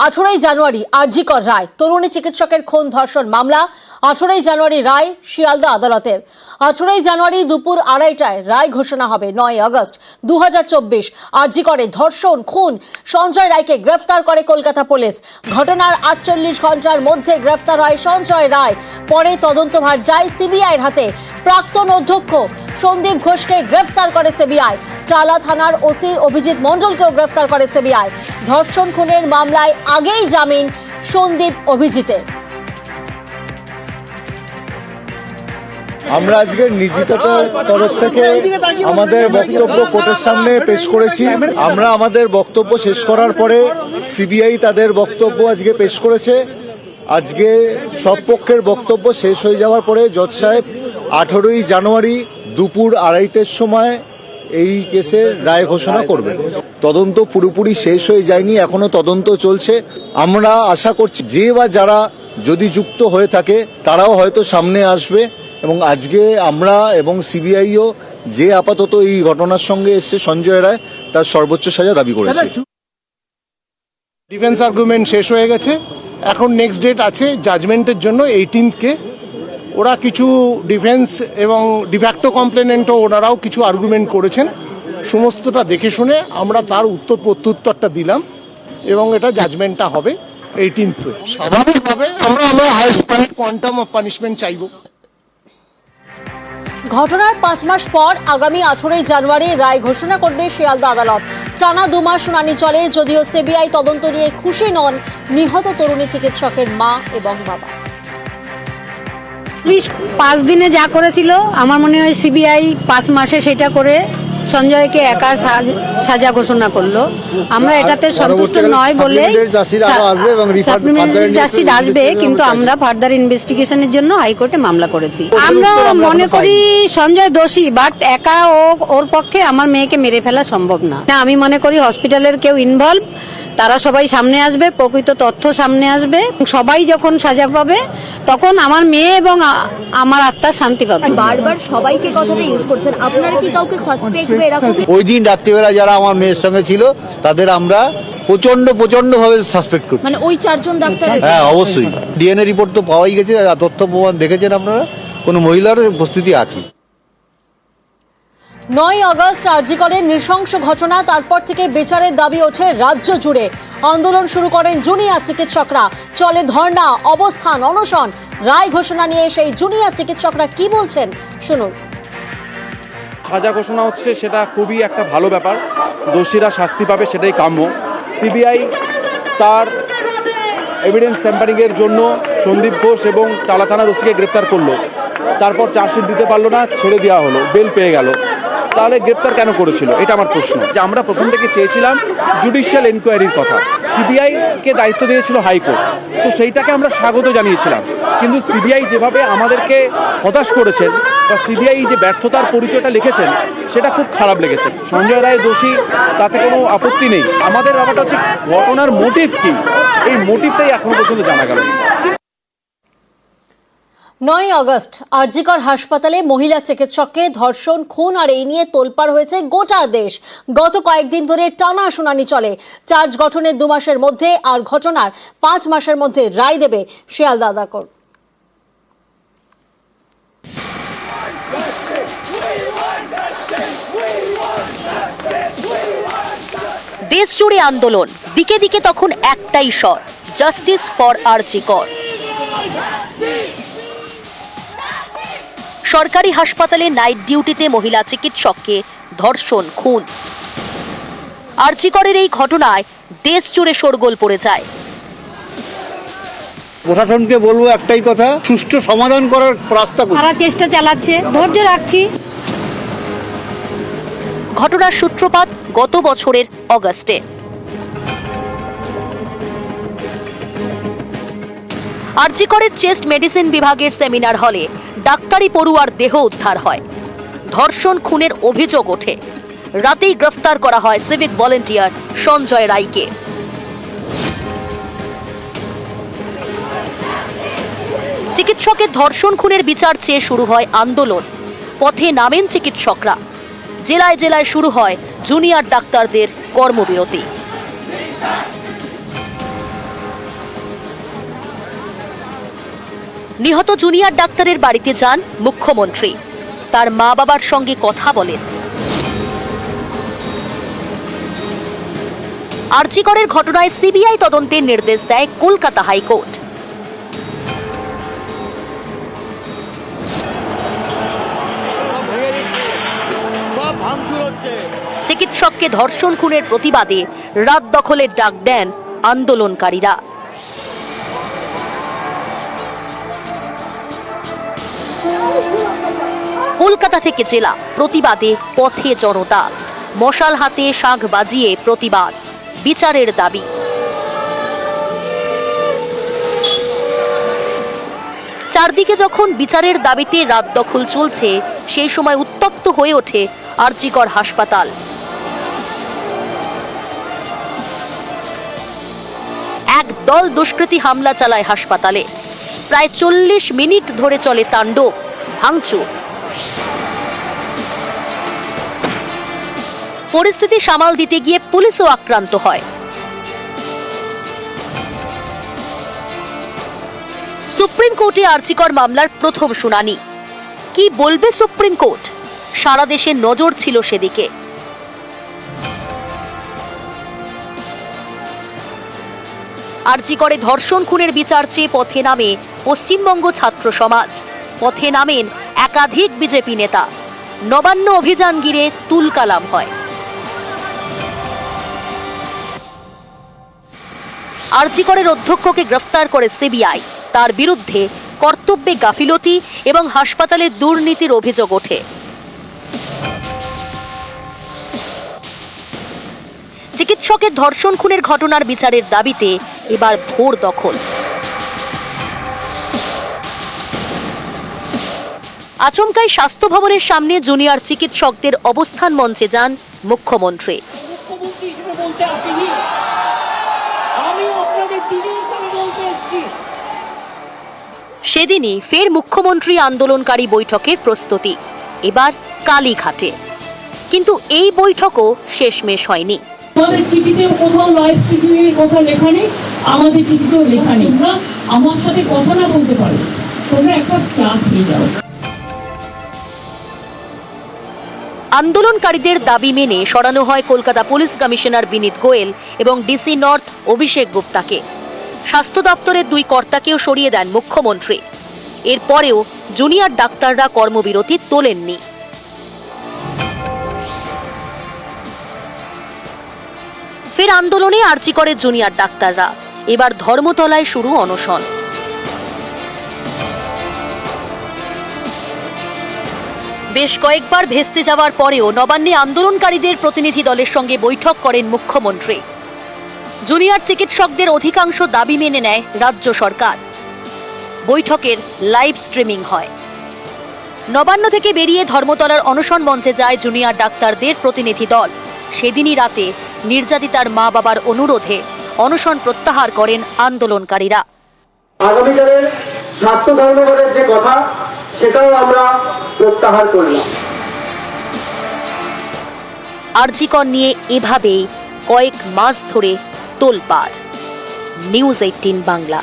আঠেরোই জানুয়ারি আরজিকর রায় তরুণী চিকিৎসকের খুন ধর্ষণ মামলা আঠেরোই জানুয়ারি রায় শিয়ালদা আদালতের। আঠেরোই জানুয়ারি দুপুর আড়াইটায় রায় ঘোষণা হবে নয় আগস্ট দু চব্বিশ। আরজিকরে ধর্ষণ, খুন, সঞ্জয় রায়কে গ্রেফতার করে কলকাতা পুলিশ। ঘটনার আটচল্লিশ ঘণ্টার মধ্যে গ্রেফতার হয় সঞ্জয় রায়। পরে তদন্তভার যায় সিবিআইয়ের হাতে। প্রাক্তন অধ্যক্ষ সন্দীপ ঘোষকে গ্রেফতার করে সিবিআই। চালা থানার ওসির অভিজিৎ মণ্ডলকেও গ্রেফতার করে সিবিআই। ধর্ষণ, খুনের মামলায় আগেই জামিন সন্দীপ অভিজিতের। আমরা আজকে নির্জিততার তরফ থেকে আমাদের বক্তব্য কোর্টের সামনে পেশ করেছি। আমরা আমাদের বক্তব্য শেষ করার পরে সিবিআই তাদের বক্তব্য আজকে পেশ করেছে। আজকে সব পক্ষের বক্তব্য শেষ হয়ে যাওয়ার পরে জজ সাহেব আঠারোই জানুয়ারি দুপুর আড়াইটের সময় এই কেসের রায় ঘোষণা করবেন। তদন্ত পুরোপুরি শেষ হয়ে যায়নি, এখনও তদন্ত চলছে। আমরা আশা করছি যে বা যারা যদি যুক্ত হয়ে থাকে, তারাও হয়তো সামনে আসবে। এবং আজকে আমরা এবং সিবিআইও যে আপাতত এই ঘটনার সঙ্গে এসছে সঞ্জয় রায়, তার সর্বোচ্চ সাজা দাবি করেছে। ডিফেন্স আর্গুমেন্ট শেষ হয়ে গেছে। এখন নেক্সট ডেট আছে জাজমেন্টের জন্য এইটিনথকে ওরা কিছু ডিফেন্স এবং ডিফ্যাক্টো কমপ্লেনেন্টও ওনারাও কিছু আর্গুমেন্ট করেছেন। সমস্তটা দেখে শুনে আমরা তার উত্তর প্রত্যুত্তরটা দিলাম এবং এটা জাজমেন্টটা হবে এইটিনথ স্বাভাবিকভাবে আমরা আমরা হাইস্ট কোয়ান্টাম অফ পানিশমেন্ট চাইব। ঘটনার পাঁচ মাস পর আগামী আঠেরোই জানুয়ারি রায় ঘোষণা করবে শিয়ালদা আদালত। টানা দুমাস শুনানি চলে, যদিও সিবিআই তদন্ত নিয়ে খুশি নন নিহত তরুণী চিকিৎসকের মা এবং বাবা। পাঁচ দিনে যা করেছিল, আমার মনে হয় সিবিআই পাঁচ মাসে সেটা করে সঞ্জয়কে একা সাজ- ঘোষণা করল। আমরা এটাতে সন্তুষ্ট নয় বলে justice আসবে কিন্তু আমরা ফার্দার ইনভেস্টিগেশনের জন্য হাইকোর্টে মামলা করেছি। আমরা মনে করি সঞ্জয় দোষী বাট একা ও ওর পক্ষে আমার মেয়েকে মেরে ফেলা সম্ভব না। না, আমি মনে করি হসপিটালের কেউ ইনভলভ তারা সবাই সামনে আসবে প্রকৃত তথ্য সামনে আসবে সবাই যখন সাজা পাবে তখন আমার মেয়ে এবং আমার আত্মার শান্তি পাবে। বারবার সবাইকে কথাটা ইউজ করছেন। আপনারা কি কাউকে সাসপেক্ট এরকম ওই দিন রাত্রিবেলা যারা আমার মেয়ের সঙ্গে ছিল তাদের আমরা প্রচণ্ড প্রচণ্ড ভাবে সাসপেক্ট করছি। মানে ওই চারজন ডাক্তার হ্যাঁ অবশ্যই। ডিএনএ রিপোর্ট তো পাওয়াই গেছে তথ্য প্রমাণ দেখেছেন আপনারা? কোনো মহিলার উপস্থিতি আছে? নয় আগস্ট আরজিকরের নৃশংস ঘটনা, তারপর থেকে বিচারের দাবি ওঠে রাজ্য জুড়ে। আন্দোলন শুরু করেন জুনিয়র চিকিৎসকরা। চলে ধর্ণা, অবস্থান, অনশন। রায় ঘোষণা নিয়ে সেই জুনিয়র চিকিৎসকরা কি বলছেন? শুনুন। সাজা ঘোষণা হচ্ছে, সেটা খুবই একটা ভালো ব্যাপার। দোষীরা শাস্তি পাবে, সেটাই কাম্য। সিবিআই তার এভিডেন্স ট্যাম্পারিংয়ের জন্য সন্দীপ ঘোষ এবং টালা থানার ওসিকে গ্রেপ্তার করল। তারপর চার্জশিট দিতে পারল না, ছেড়ে দেওয়া হলো, বেল পেয়ে গেল। তাহলে গ্রেপ্তার কেন করেছিল? এটা আমার প্রশ্ন। যে আমরা প্রথম থেকে চেয়েছিলাম জুডিশিয়াল এনকোয়ারির কথা। সিবিআই কে দায়িত্ব দিয়েছিল হাইকোর্ট। তো সেইটাকে আমরা স্বাগত জানিয়েছিলাম। কিন্তু সিবিআই যেভাবে আমাদেরকে হতাশ করেছেন বা সিবিআই যে ব্যর্থতার পরিচয়টা লিখেছেন, সেটা খুব খারাপ লেগেছে। সঞ্জয় রায় দোষী, তাতে কোনো আপত্তি নেই। আমাদের ব্যাপারটা হচ্ছে ঘটনার মোটিভ কি? এই মোটিভটাই এখনও পর্যন্ত জানা গেল না। নয় আগস্ট, আরজিকর হাসপাতালে মহিলা চিকিৎসককে ধর্ষণ, খুন আর এই নিয়ে তোলপাড় হয়েছে গোটা দেশ। গত কয়েকদিন ধরে টানা শুনানি চলে। চার্জ গঠনের দু মাসের মধ্যে আর ঘটনার পাঁচ মাসের মধ্যে রায় দেবে শিয়ালদা আদালত দেশ জুড়ে আন্দোলন, দিকে দিকে তখন একটাই স্বর জাস্টিস ফর আরজিকর। সরকারি হাসপাতালে নাইট ডিউটিতে মহিলা চিকিৎসককে ধর্ষণ খুন। আরজিকরের এই ঘটনায় দেশ জুড়ে শোরগোল পড়ে যায়। প্রশাসনকে বলব একটাই কথা সুষ্ঠু সমাধান করার রাস্তা তারা চেষ্টা চালাচ্ছে ধৈর্য রাখছি। ঘটনার সূত্রপাত গত বছরের অগাস্টে। আরজিকরের চেস্ট মেডিসিন বিভাগের সেমিনার হলে ডাক্তারি পড়ুয়ার দেহ উদ্ধার হয়। ধর্ষণ খুনের অভিযোগ ওঠে। রাতেই গ্রেফতার করা হয় সিভিক ভলেন্টিয়ার সঞ্জয় রায়কে। চিকিৎসকের ধর্ষণ খুনের বিচার চেয়ে শুরু হয় আন্দোলন। পথে নামেন চিকিৎসকরা। জেলায় জেলায় শুরু হয় জুনিয়র ডাক্তারদের কর্মবিরতি। নিহত জুনিয়র ডাক্তারের বাড়িতে যান মুখ্যমন্ত্রী। তার মা বাবার সঙ্গে কথা বলেন। আরজিকরের ঘটনায় সিবিআই তদন্তের নির্দেশ দেয় কলকাতা হাইকোর্ট। চিকিৎসককে ধর্ষণ খুনের প্রতিবাদে রাত দখলের ডাক দেন আন্দোলনকারীরা। কলকাতা থেকে জেলা প্রতিবাদে পথে জনতা। মশাল হাতে শাঁখ বাজিয়ে প্রতিবাদ, বিচারের দাবি। চারদিকে যখন বিচারের দাবিতে রাত দখল চলছে, সেই সময় উত্তপ্ত হয়ে ওঠে আরজিকর হাসপাতাল। এক দল দুষ্কৃতী হামলা চালায় হাসপাতালে। প্রায় চল্লিশ মিনিট ধরে চলে তাণ্ডব। ভাঙচুর। পরিস্থিতি সামাল দিতে গিয়ে পুলিশও আক্রান্ত হয়। সুপ্রিম কোর্টে আর্চিকর মামলার প্রথম শুনানি। কি বলবে সুপ্রিম কোর্ট? সারা দেশে নজর ছিল সেদিকে। আরজিকরে ধর্ষণ খুনের বিচার চেয়ে পথে নামে পশ্চিমবঙ্গ ছাত্র সমাজ। পথে নামেন একাধিক বিজেপি নেতা। নবান্ন অভিযান ঘিরে তুলকালাম হয়। আরজিকরের অধ্যক্ষকে গ্রেফতার করে সিবিআই। তার বিরুদ্ধে কর্তব্যে গাফিলতি এবং হাসপাতালে দুর্নীতির অভিযোগ ওঠে। চিকিৎসকের ধর্ষণ খুনের ঘটনার বিচারের দাবিতে এবার ভোর দখল। আচমকাই স্বাস্থ্য ভবনের সামনে জুনিয়র চিকিৎসকদের অবস্থান মঞ্চে যান মুখ্যমন্ত্রী। মুখ্যমন্ত্রী হিসেবে বলতে আসিনি। আমি আপনাদের দিদি হিসেবে বলতে এসেছি। সেদিনই ফের মুখ্যমন্ত্রী আন্দোলনকারী বৈঠকের প্রস্তুতি। এবার কালীঘাটে। কিন্তু এই বৈঠকও শেষমেশ হয়নি। আমাদের চিঠিতেও কোথাও লাইভ স্ট্রিমিং এর কথা লেখা নেই আমাদের চিঠিতেও লেখা নেই। আমার সাথে কথা না বলতে পারো। তোমরা একটা চা খেয়ে যাও। আন্দোলনকারীদের দাবি মেনে সরানো হয় কলকাতা পুলিশ কমিশনার বিনীত গোয়েল এবং ডিসি নর্থ অভিষেক গুপ্তাকে। স্বাস্থ্য দপ্তরের দুই কর্তাকেও সরিয়ে দেন মুখ্যমন্ত্রী। এরপরেও জুনিয়র ডাক্তাররা কর্মবিরতি তোলেননি। ফের আন্দোলনে আর্জি করে জুনিয়র ডাক্তাররা। এবার ধর্মতলায় শুরু অনশন। বেশ কয়েকবার ভেস্তে যাওয়ার পরেও নবান্নে আন্দোলনকারীদের প্রতিনিধি দলের সঙ্গে বৈঠক করেন মুখ্যমন্ত্রী। জুনিয়র চিকিৎসকদের অধিকাংশ দাবি মেনে নেয় রাজ্য সরকার। বৈঠকের লাইভ স্ট্রিমিং হয়। নবান্ন থেকে বেরিয়ে ধর্মতলার অনশন মঞ্চে যায় জুনিয়র ডাক্তারদের প্রতিনিধি দল। সেদিনই রাতে নির্যাতিতার মা বাবার অনুরোধে অনশন প্রত্যাহার করেন আন্দোলনকারীরা। আগামীকালের স্বাস্থ্য ধর্মঘটের যে কথা সেটাও আমরা প্রত্যাহার করলাম। আরজিকর নিয়ে এভাবেই কয়েক মাস ধরে তোলপাড়। News eighteen Bangla.